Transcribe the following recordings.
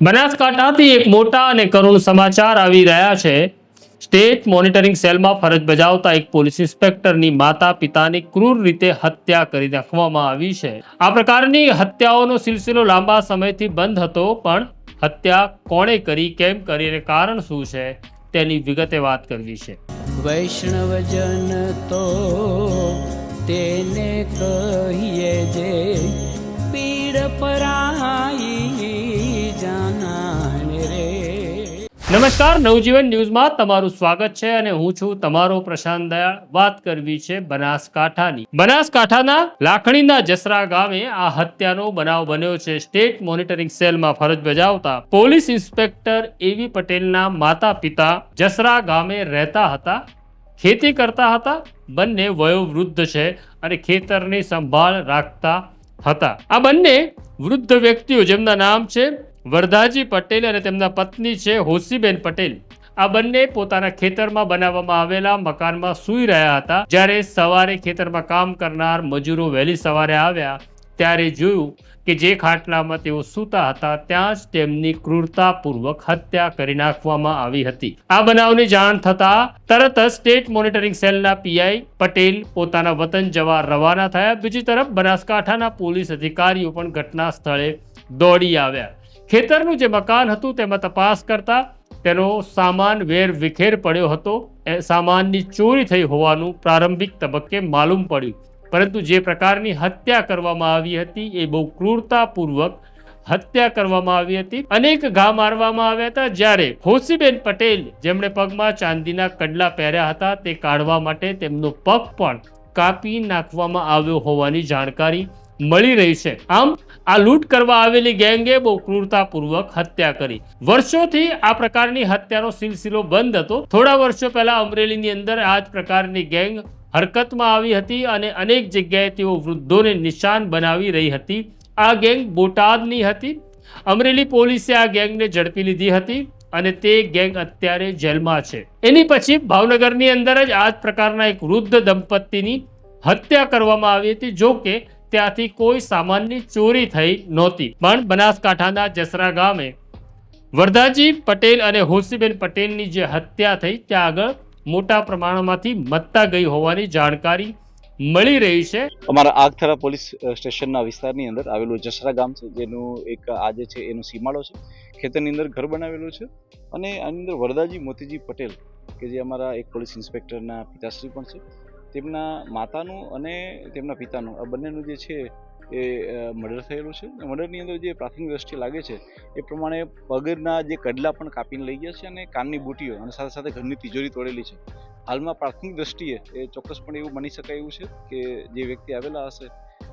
બનાસકાંઠાથી એક મોટા અને કરુણ સમાચાર આવી રહ્યા છે. સ્ટેટ મોનિટરિંગ સેલમાં ફરજ બજાવતા એક પોલીસ ઇન્સ્પેક્ટરની માતા પિતાની ક્રૂર રીતે હત્યા કરી નાખવામાં આવી છે. આ પ્રકારની હત્યાઓનો સિલસિલો લાંબા સમયથી બંધ હતો, પણ હત્યા કોણે કરી, કેમ કરી અને કારણ શું છે, તેની વિગતે વાત કરવી છે. વૈષ્ણવજન તો તેને કહીએ પીડ પરાઈ નમસ્કાર, નવજીવન ન્યૂઝમાં તમારું સ્વાગત છે અને હું છું તમારો પ્રશાંત દયાળ. વાત કરવી છે બનાસકાંઠાની. બનાસકાંઠાના લાખણીના જસરા ગામે આ હત્યાનો બનાવ બન્યો છે. સ્ટેટ મોનિટરિંગ સેલમાં ફરજ બજાવતા પોલીસ ઇન્સ્પેક્ટર એવી પટેલના માતા પિતા જસરા ગામે રહેતા હતા. ખેતી કરતા હતા. બંને વયોવૃદ્ધ છે અને ખેતરની સંભાળ રાખતા હતા. આ બંને વૃદ્ધ વ્યક્તિઓ જેમના નામ છે વરદાજી પટેલ અને તેમના પત્ની છે હોસીબેન પટેલ. આ બંને પોતાના ખેતરમાં બનાવવામાં આવેલા મકાનમાં સૂઈ રહ્યા હતા. જ્યારે સવારે ખેતરમાં કામ કરનાર મજૂરો વહેલી સવારે આવ્યા, ત્યારે જોયું કે જે ખાટલામાં તેઓ સૂતા હતા, ત્યાં જ તેમની ક્રૂરતાપૂર્વક હત્યા કરી નાખવામાં આવી હતી. આ બનાવની જાણ થતા તરત જ સ્ટેટ મોનિટરિંગ સેલના પીઆઈ પટેલ પોતાના વતન જવા રવાના થયા. બીજી તરફ બનાસકાંઠાના પોલીસ અધિકારીઓ પણ ઘટના સ્થળે દોડી આવ્યા. ખેતરનું જે મકાન હતું તેમાં તપાસ કરતા તેનો સામાન વેર વિખેર પડ્યો હતો. એ સામાનની ચોરી થઈ હોવાનું પ્રારંભિક તબક્કે માલુમ પડ્યું. પરંતુ જે પ્રકારની હત્યા કરવામાં આવી હતી એ બહુ ક્રૂરતાપૂર્વક હત્યા કરવામાં આવી હતી. અનેક ઘા મારવામાં આવ્યા હતા જ્યારે હોસીબેન પટેલ, જેમણે પગમાં ચાંદીના કડલા પહેર્યા હતા, તે કાઢવા માટે તેમનો પગ પણ કાપી નાખવામાં આવ્યો હોવાની જાણકારી મળી રહી છે. આમ, આ લૂંટ કરવા આવેલી ગેંગે બહુ ક્રૂરતાપૂર્વક હત્યા કરી. વર્ષોથી આ પ્રકારની હત્યાનો સિલસિલો બંધ હતો. થોડા વર્ષો પહેલા અમરેલીની અંદર આ જ પ્રકારની ગેંગ હરકતમાં આવી હતી અને અનેક જગ્યાએ તેઓ વૃદ્ધોને નિશાન બનાવી રહી હતી. આ ગેંગ બોટાદની હતી. અમરેલી પોલીસે આ ગેંગને ઝડપી લીધી હતી અને તે ગેંગ અત્યારે જેલમાં છે. એની પછી ભાવનગરની અંદર જ આ જ પ્રકારના એક વૃદ્ધ દંપતીની હત્યા કરવામાં આવી હતી. જો કે ત્યાંથી કોઈ સામાનની ચોરી થઈ નહોતી. પણ બનાસકાંઠાના જસરા ગામે વરદાજી પટેલ અને હોસીબેન પટેલની જે હત્યા થઈ, ત્યાં આગળ મોટા પ્રમાણમાંથી મત્તા ગઈ હોવાની જાણકારી મળી રહી છે. અમારા આગથરા પોલીસ સ્ટેશનના વિસ્તારની અંદર આવેલું જસરા ગામ છે, જેનું એક આજે છે, એનો સીમાડો છે. ખેતરની અંદર ઘર બનાવેલું છે અને આની અંદર વરદાજી મોતીજી પટેલ, કે જે અમારા એક પોલીસ ઇન્સ્પેક્ટરના પિતાશ્રી પણ છે તેમના માતાનું અને તેમના પિતાનું, આ બંનેનું જે છે એ મર્ડર થયેલું છે. મર્ડરની અંદર જે પ્રાથમિક દ્રષ્ટિએ લાગે છે, એ પ્રમાણે પગના જે કડલા પણ કાપીને લઈ ગયા છે અને કાનની બુટીઓ અને સાથે સાથે ઘરની તિજોરી તોડેલી છે. હાલમાં પ્રાથમિક દ્રષ્ટિએ એ ચોક્કસપણે એવું બની શકાય એવું છે કે જે વ્યક્તિ આવેલા હશે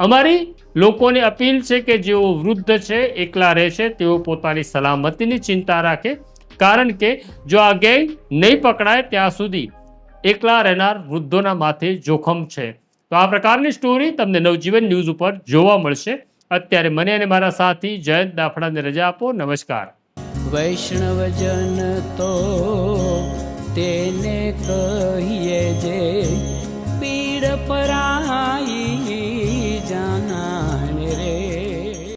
અમારી લોકોને અપીલ છે કે જેઓ વૃદ્ધ છે, એકલા રહે છે તેઓ પોતાની સલામતીની ચિંતા રાખે. કારણ કે જો આ ગેંગ નહીં પકડાય, ત્યાં સુધી એકલા રહેનાર વૃદ્ધોના માથે જોખમ છે. તો આ પ્રકારની સ્ટોરી તમને નવજીવન ન્યૂઝ ઉપર જોવા મળશે. અત્યારે મને અને મારા સાથી જયંત દાફડાને રજા આપો. નમસ્કાર. વૈષ્ણવજન તો તેને કહીએ જે પીડ પરાઈ